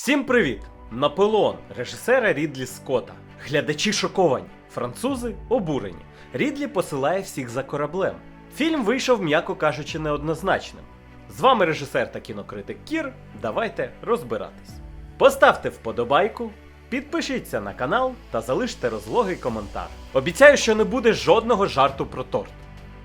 Всім привіт! Наполеон, режисера Рідлі Скотта. Глядачі шоковані, французи обурені. Рідлі посилає всіх за кораблем. Фільм вийшов, м'яко кажучи, неоднозначним. З вами режисер та кінокритик Кір. Давайте розбиратись. Поставте вподобайку, підпишіться на канал та залиште розлогий коментар. Обіцяю, що не буде жодного жарту про торт.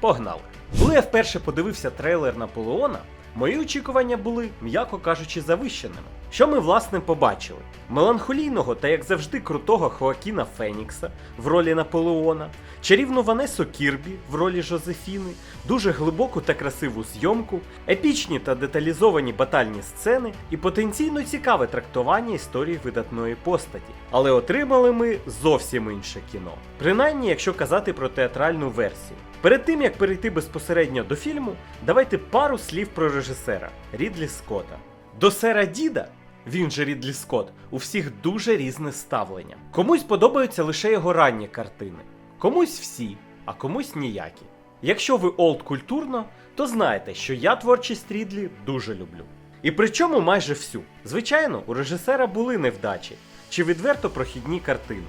Погнали! Коли я вперше подивився трейлер Наполеона, мої очікування були, м'яко кажучи, завищеними. Що ми власне побачили? Меланхолійного та, як завжди, крутого Хоакіна Фенікса в ролі Наполеона, чарівну Ванесу Кірбі в ролі Жозефіни, дуже глибоку та красиву зйомку, епічні та деталізовані батальні сцени і потенційно цікаве трактування історії видатної постаті. Але отримали ми зовсім інше кіно. Принаймні, якщо казати про театральну версію. Перед тим як перейти безпосередньо до фільму, давайте пару слів про режисера Рідлі Скотта. До сера Діда, він же Рідлі Скотт, у всіх дуже різне ставлення. Комусь подобаються лише його ранні картини, комусь всі, а комусь ніякі. Якщо ви олд культурно, то знаєте, що я творчість Рідлі дуже люблю. І причому майже всю. Звичайно, у режисера були невдачі чи відверто прохідні картини.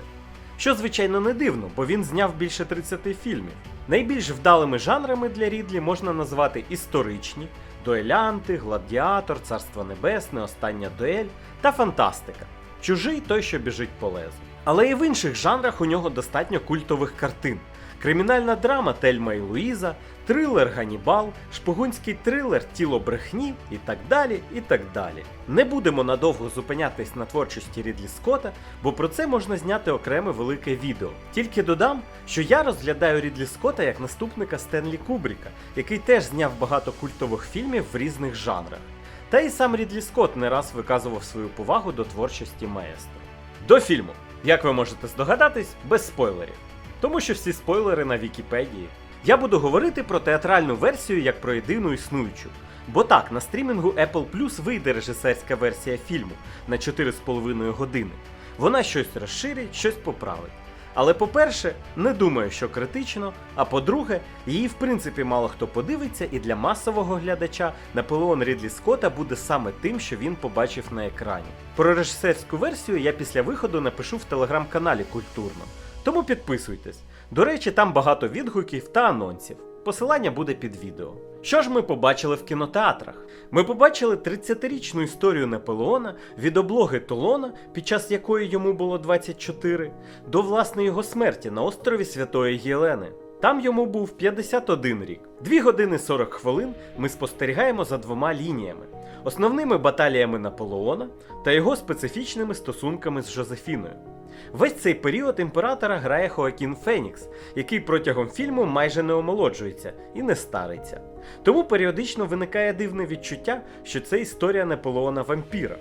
Що, звичайно, не дивно, бо він зняв більше 30 фільмів. Найбільш вдалими жанрами для Рідлі можна назвати історичні, дуелянти, гладіатор, царство небесне, остання дуель та фантастика. Чужий той, що біжить по лезу. Але і в інших жанрах у нього достатньо культових картин. Кримінальна драма Тельма і Луїза, трилер Ганібал, шпигунський трилер Тіло брехні і так далі. і так далі. Не будемо надовго зупинятись на творчості Рідлі Скотта, бо про це можна зняти окреме велике відео. Тільки додам, що я розглядаю Рідлі Скотта як наступника Стенлі Кубріка, який теж зняв багато культових фільмів в різних жанрах. Та і сам Рідлі Скотт не раз виказував свою повагу до творчості маестро. До фільму, як ви можете здогадатись, без спойлерів тому що всі спойлери на Вікіпедії. Я буду говорити про театральну версію як про єдину існуючу. Бо так, на стрімінгу Apple Plus вийде режисерська версія фільму на 4,5 години. Вона щось розширить, щось поправить. Але по-перше, не думаю, що критично. А по-друге, її в принципі мало хто подивиться, і для масового глядача Наполеон Рідлі Скотта буде саме тим, що він побачив на екрані. Про режисерську версію я після виходу напишу в телеграм-каналі культурно. Тому підписуйтесь. До речі, там багато відгуків та анонсів. Посилання буде під відео. Що ж ми побачили в кінотеатрах? Ми побачили 30-річну історію Наполеона від облоги Толона, під час якої йому було 24, до власне його смерті на острові Святої Єлени. Там йому був 51 рік. 2 години 40 хвилин ми спостерігаємо за двома лініями: основними баталіями Наполеона та його специфічними стосунками з Жозефіною. Весь цей період імператора грає Хоакін Фенікс, який протягом фільму майже не омолоджується і не стариться. Тому періодично виникає дивне відчуття, що це історія Наполеона вампіра.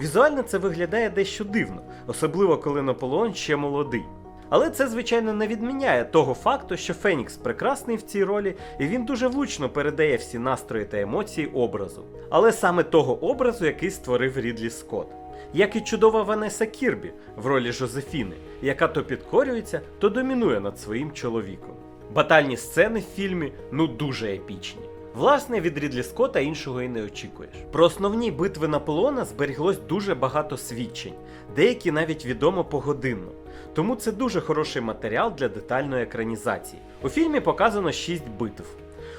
Візуально це виглядає дещо дивно, особливо коли Наполеон ще молодий. Але це, звичайно, не відміняє того факту, що Фенікс прекрасний в цій ролі, і він дуже влучно передає всі настрої та емоції образу. Але саме того образу, який створив Рідлі Скотт. Як і чудова Ванеса Кірбі в ролі Жозефіни, яка то підкорюється, то домінує над своїм чоловіком. Батальні сцени в фільмі ну дуже епічні. Власне, від Рідлі Скотта іншого і не очікуєш. Про основні битви Наполеона зберіглось дуже багато свідчень, деякі навіть відомо погодинно. Тому це дуже хороший матеріал для детальної екранізації. У фільмі показано 6 битв.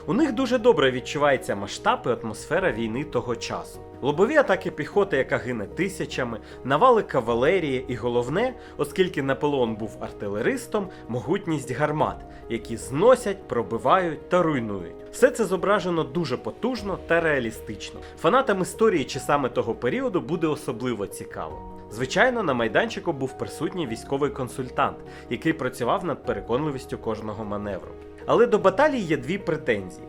У них дуже добре відчувається масштаб і атмосфера війни того часу. Лобові атаки піхоти, яка гине тисячами, навали кавалерії, і головне, оскільки Наполеон був артилеристом, могутність гармат, які зносять, пробивають та руйнують. Все це зображено дуже потужно та реалістично. Фанатам історії чи саме того періоду буде особливо цікаво. Звичайно, на майданчику був присутній військовий консультант, який працював над переконливістю кожного маневру. Але до баталії є дві претензії: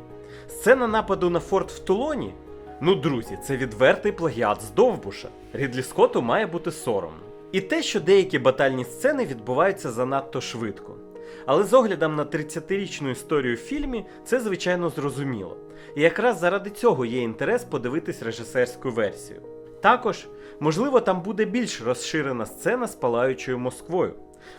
сцена нападу на форт в Тулоні. Ну, друзі, це відвертий плагіат з Довбуша. Рідлі Скотту має бути соромно. І те, що деякі батальні сцени відбуваються занадто швидко. Але з оглядом на 30-річну історію в фільмі, це звичайно зрозуміло. І якраз заради цього є інтерес подивитись режисерську версію. Також, можливо, там буде більш розширена сцена з палаючою Москвою.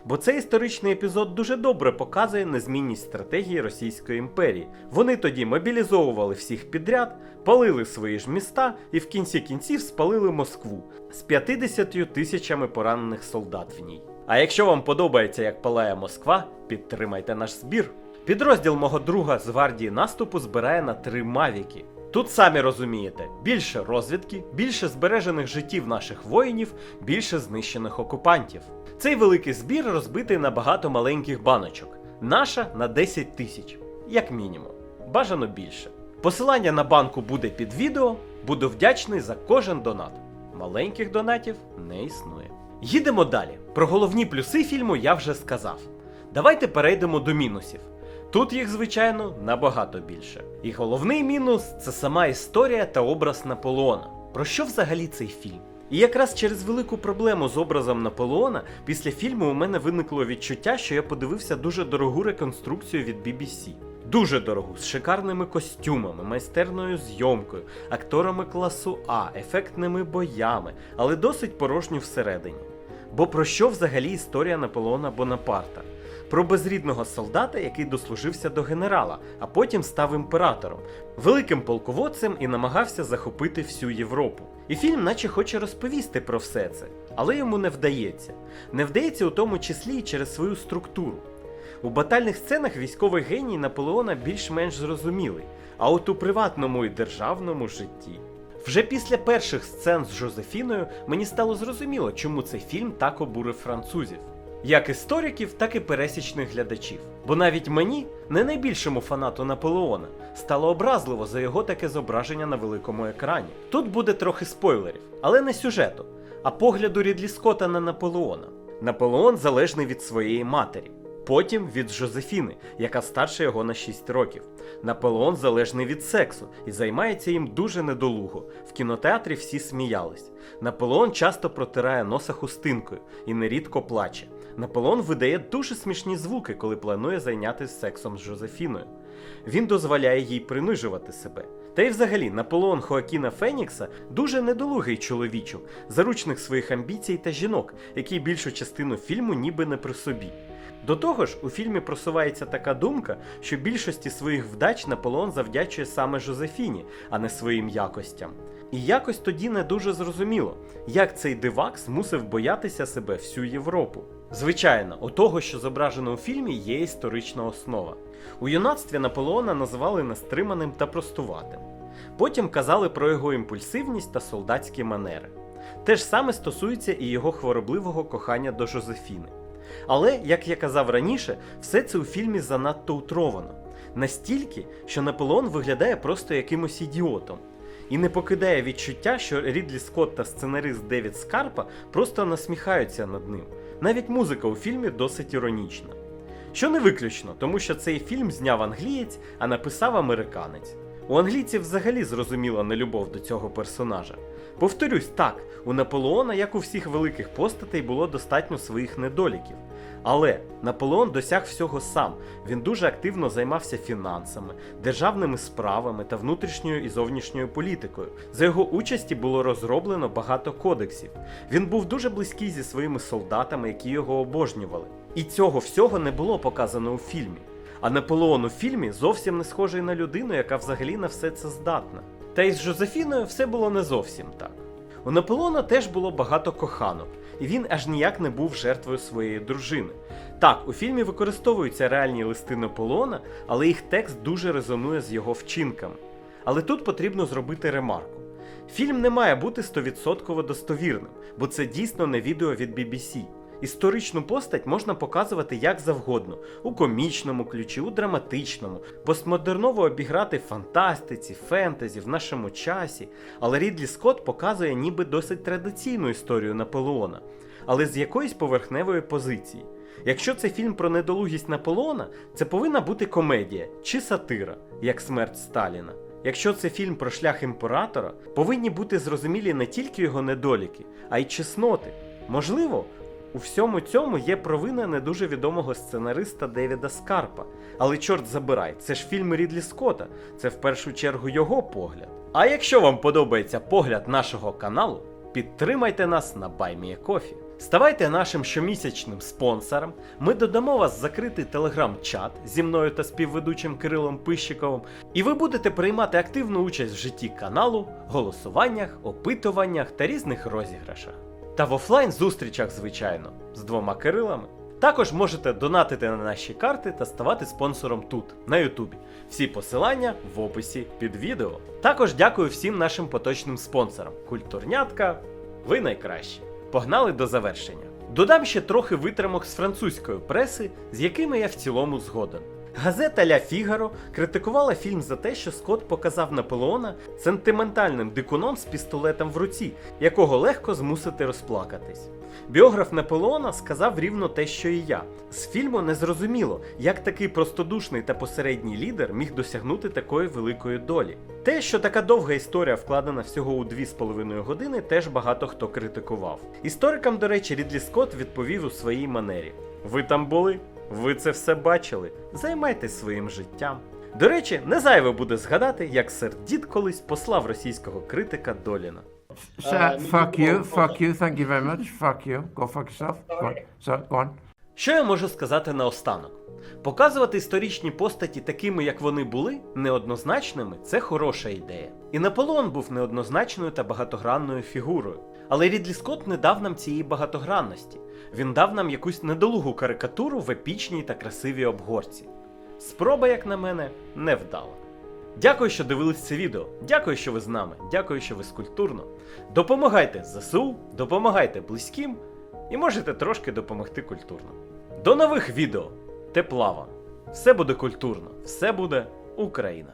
Бо цей історичний епізод дуже добре показує незмінність стратегії Російської імперії. Вони тоді мобілізовували всіх підряд, палили свої ж міста і в кінці кінців спалили Москву з 50 тисячами поранених солдат в ній. А якщо вам подобається, як палає Москва, підтримайте наш збір. Підрозділ мого друга з гвардії наступу збирає на три мавіки. Тут самі розумієте, більше розвідки, більше збережених життів наших воїнів, більше знищених окупантів. Цей великий збір розбитий на багато маленьких баночок. Наша на 10 тисяч, як мінімум. Бажано більше. Посилання на банку буде під відео. Буду вдячний за кожен донат. Маленьких донатів не існує. Їдемо далі. Про головні плюси фільму я вже сказав. Давайте перейдемо до мінусів. Тут їх, звичайно, набагато більше. І головний мінус це сама історія та образ Наполеона. Про що взагалі цей фільм? І якраз через велику проблему з образом Наполеона після фільму у мене виникло відчуття, що я подивився дуже дорогу реконструкцію від BBC. Дуже дорогу, з шикарними костюмами, майстерною зйомкою, акторами класу А, ефектними боями, але досить порожню всередині. Бо про що взагалі історія Наполеона Бонапарта? Про безрідного солдата, який дослужився до генерала, а потім став імператором, великим полководцем і намагався захопити всю Європу. І фільм, наче хоче розповісти про все це, але йому не вдається. Не вдається у тому числі і через свою структуру. У батальних сценах військовий геній Наполеона більш-менш зрозумілий, а от у приватному і державному житті. Вже після перших сцен з Жозефіною мені стало зрозуміло, чому цей фільм так обурив французів. Як істориків, так і пересічних глядачів. Бо навіть мені, не найбільшому фанату Наполеона, стало образливо за його таке зображення на великому екрані. Тут буде трохи спойлерів, але не сюжету, а погляду Рідлі Скотта на Наполеона. Наполеон залежний від своєї матері. Потім від Жозефіни, яка старша його на 6 років. Наполеон залежний від сексу і займається їм дуже недолуго. В кінотеатрі всі сміялись. Наполеон часто протирає носа хустинкою і нерідко плаче. Наполеон видає дуже смішні звуки, коли планує зайнятися сексом з Жозефіною. Він дозволяє їй принижувати себе. Та й взагалі Наполеон Хоакіна Фенікса дуже недолугий чоловічок, заручник своїх амбіцій та жінок, який більшу частину фільму ніби не при собі. До того ж, у фільмі просувається така думка, що більшості своїх вдач Наполеон завдячує саме Жозефіні, а не своїм якостям. І якось тоді не дуже зрозуміло, як цей дивак змусив боятися себе всю Європу. Звичайно, у того, що зображено у фільмі, є історична основа. У юнацтві Наполеона називали нестриманим та простуватим. Потім казали про його імпульсивність та солдатські манери. Те ж саме стосується і його хворобливого кохання до Жозефіни. Але, як я казав раніше, все це у фільмі занадто утровано. Настільки, що Наполеон виглядає просто якимось ідіотом. І не покидає відчуття, що Рідлі Скотт та сценарист Девід Скарпа просто насміхаються над ним. Навіть музика у фільмі досить іронічна. Що не виключно, тому що цей фільм зняв англієць, а написав американець. У англійців взагалі зрозуміла нелюбов до цього персонажа. Повторюсь, так, у Наполеона, як у всіх великих постатей, було достатньо своїх недоліків. Але Наполеон досяг всього сам. Він дуже активно займався фінансами, державними справами та внутрішньою і зовнішньою політикою. За його участі було розроблено багато кодексів. Він був дуже близький зі своїми солдатами, які його обожнювали. І цього всього не було показано у фільмі. А Наполеон у фільмі зовсім не схожий на людину, яка взагалі на все це здатна. Та й з Жозефіною все було не зовсім так. У Наполеона теж було багато коханок, і він аж ніяк не був жертвою своєї дружини. Так, у фільмі використовуються реальні листи Наполеона, але їх текст дуже резонує з його вчинками. Але тут потрібно зробити ремарку. Фільм не має бути 100% достовірним, бо це дійсно не відео від BBC. Історичну постать можна показувати як завгодно, у комічному ключі, у драматичному, постмодерново обіграти в фантастиці, фентезі, в нашому часі. Але Рідлі Скотт показує ніби досить традиційну історію Наполеона, але з якоїсь поверхневої позиції. Якщо це фільм про недолугість Наполеона, це повинна бути комедія чи сатира, як смерть Сталіна. Якщо це фільм про шлях імператора, повинні бути зрозумілі не тільки його недоліки, а й чесноти. Можливо, у всьому цьому є провина не дуже відомого сценариста Девіда Скарпа. Але чорт забирай, це ж фільм Рідлі Скотта, це в першу чергу його погляд. А якщо вам подобається погляд нашого каналу, підтримайте нас на BuyMeACoffee. Ставайте нашим щомісячним спонсором. Ми додамо вас в закритий телеграм-чат зі мною та співведучим Кирилом Пищиковим, і ви будете приймати активну участь в житті каналу, голосуваннях, опитуваннях та різних розіграшах. Та в офлайн зустрічах, звичайно, з двома Кирилами. Також можете донатити на наші карти та ставати спонсором тут, на Ютубі. Всі посилання в описі під відео. Також дякую всім нашим поточним спонсорам. Культурнятка, ви найкращі. Погнали до завершення. Додам ще трохи витримок з французької преси, з якими я в цілому згоден. Газета Ля Фігаро критикувала фільм за те, що Скотт показав Наполеона сентиментальним дикуном з пістолетом в руці, якого легко змусити розплакатись. Біограф Наполеона сказав рівно те, що і я. З фільму не зрозуміло, як такий простодушний та посередній лідер міг досягнути такої великої долі. Те, що така довга історія вкладена всього у 2,5 години, теж багато хто критикував. Історикам, до речі, Рідлі Скотт відповів у своїй манері: Ви там були? Ви це все бачили. Займайтесь своїм життям. До речі, не зайве буде згадати, як сер Дід колись послав російського критика Доліна. Sir, fuck you, fuck you, thank you very much, fuck you. Go fuck yourself. Go on. Sir, go on. Що я можу сказати наостанок? Показувати історичні постаті такими, як вони були, неоднозначними це хороша ідея. І Наполеон був неоднозначною та багатогранною фігурою. Але Рідлі Скотт не дав нам цієї багатогранності. Він дав нам якусь недолугу карикатуру в епічній та красивій обгорці. Спроба, як на мене, не вдала. Дякую, що дивились це відео. Дякую, що ви з нами. Дякую, що ви скульптурно. Допомагайте ЗСУ, допомагайте близьким і можете трошки допомогти культурно. До нових відео! Тепла вам! Все буде культурно, все буде Україна!